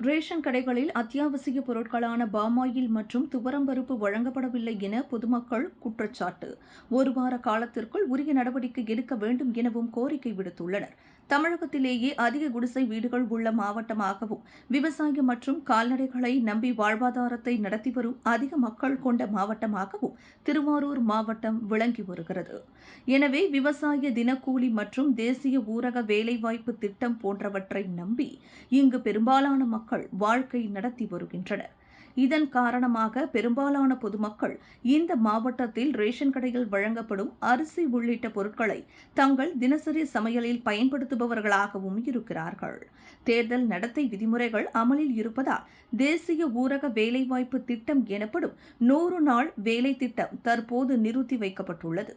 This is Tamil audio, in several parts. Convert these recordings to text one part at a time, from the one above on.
ரேஷன் கடைகளில் அத்தியாவசிய பொருட்களான பாமாயில் மற்றும் துவரம்பருப்பு வழங்கப்படவில்லை என பொதுமக்கள் குற்றச்சாட்டு. ஒரு வார காலத்திற்குள் உரிய நடவடிக்கை எடுக்க வேண்டும் எனவும் கோரிக்கை விடுத்துள்ளனர். தமிழகத்திலேயே அதிக குடிசை வீடுகள் உள்ள மாவட்டமாகவும் விவசாயம் மற்றும் கால்நடைகளை நம்பி வாழ்வாதாரத்தை நடத்தி வரும் அதிக மக்கள் கொண்ட மாவட்டமாகவும் திருவாரூர் மாவட்டம் விளங்கி வருகிறது. எனவே விவசாய தினக்கூலி மற்றும் தேசிய ஊரக வேலைவாய்ப்பு திட்டம் போன்றவற்றை நம்பி இங்கு பெரும்பாலான மக்கள் வாழ்க்கை நடத்தி வருகின்றனர். இதன் காரணமாக பெரும்பாலான பொதுமக்கள் இந்த மாவட்டத்தில் ரேஷன் கடையில் வழங்கப்படும் அரிசி உள்ளிட்ட பொருட்களை தங்கள் தினசரி சமையலில் பயன்படுத்துபவர்களாகவும் இருக்கிறார்கள். தேர்தல் நடத்தை விதிமுறைகள் அமலில் இருப்பதால் தேசிய ஊரக வேலைவாய்ப்பு திட்டம் எனப்படும் நூறு நாள் வேலை திட்டம் தற்போது நிறுத்தி வைக்கப்பட்டுள்ளது.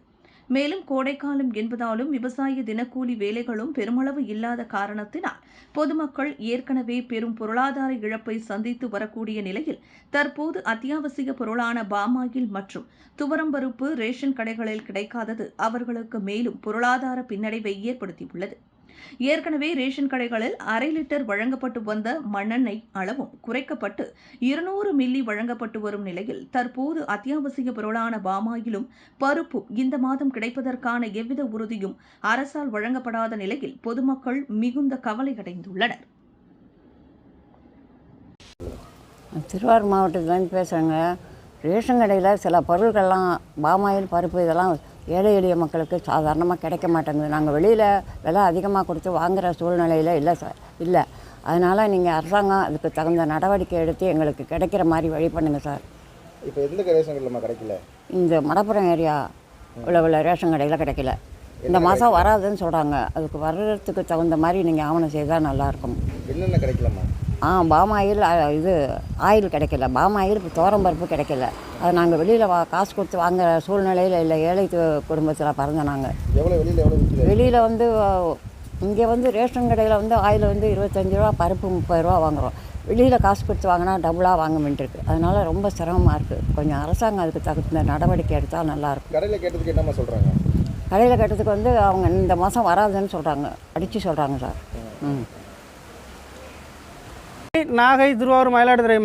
மேலும் கோடைக்காலம் என்பதாலும் விவசாய தினக்கூலி வேலைகளும் பெருமளவு இல்லாத காரணத்தினால் பொதுமக்கள் ஏற்கனவே பெரும் பொருளாதார இழப்பை சந்தித்து வரக்கூடிய நிலையில் தற்போது அத்தியாவசிய பொருளான பாமாயில் மற்றும் துவரம்பருப்பு ரேஷன் கடைகளில் கிடைக்காதது அவர்களுக்கு மேலும் பொருளாதார பின்னடைவை ஏற்படுத்தியுள்ளது. ஏற்கனவே ரேஷன் கடைகளில் அரை லிட்டர் வழங்கப்பட்டு வந்த மண்ணெண்ணெய் அளவும் குறைக்கப்பட்டு இருநூறு மில்லி வழங்கப்பட்டு வரும் நிலையில் தற்போது அத்தியாவசிய பொருளான பாமாயிலும் பருப்பும் இந்த மாதம் கிடைப்பதற்கான எவ்வித உறுதியும் அரசால் வழங்கப்படாத நிலையில் பொதுமக்கள் மிகுந்த கவலையடைந்துள்ளனர். திருவாரூர் மாவட்டத்துலேருந்து பேசுகிறேங்க ரேஷன் கடையில் சில பொருட்கள்லாம் பாமாயில் பருப்பு இதெல்லாம் ஏழை எளிய மக்களுக்கு சாதாரணமாக கிடைக்க மாட்டேங்குது. நாங்கள் வெளியில் விலை அதிகமாக கொடுத்து வாங்குகிற சூழ்நிலையில் இல்லை சார் இல்லை. அதனால் நீங்கள் அரசாங்கம் அதுக்கு தகுந்த நடவடிக்கை எடுத்து எங்களுக்கு கிடைக்கிற மாதிரி வழி பண்ணுங்கள் சார். இப்போ எந்த ரேஷன் கிடைக்கல? இந்த மடப்புறம் ஏரியா உள்ள உள்ள ரேஷன் கடையில் கிடைக்கல. இந்த மாதம் வராதுன்னு சொல்கிறாங்க அதுக்கு வர்றதுக்கு தகுந்த மாதிரி நீங்கள் ஆவணம் செய்தால் நல்லாயிருக்கும் என்னென்ன கிடைக்கலம்மா? ஆ பாம் ஆயில் இது ஆயில் கிடைக்கல. பாம் ஆயில் இப்போ பருப்பு கிடைக்கல. அது நாங்கள் வெளியில் வா காசு கொடுத்து வாங்குற சூழ்நிலையில் இல்லை ஏழை குடும்பத்தில் பிறந்த நாங்கள் எவ்வளோ வெளியில் எவ்வளோ வெளியில் வந்து இங்கே வந்து ரேஷன் கடையில் வந்து ஆயில் வந்து இருபத்தஞ்சி ரூபா பருப்பு முப்பது ரூபா வாங்குகிறோம் வெளியில் காசு கொடுத்து வாங்கினா டபுளாக வாங்க வேண்டியிருக்கு. அதனால் ரொம்ப சிரமமாக இருக்குது கொஞ்சம் அரசாங்கம் அதுக்கு தகுந்த நடவடிக்கை எடுத்தால் நல்லாயிருக்கும் கடையில் கேட்டதுக்கு என்னம்மா சொல்கிறாங்க கடையில் கட்டுறதுக்கு வந்து அவங்க இந்த மாதம் வராதுன்னு சொல்கிறாங்க அடித்து சொல்கிறாங்க சார். ம். நாகை திருவாரூர் மயிலாடுதுறை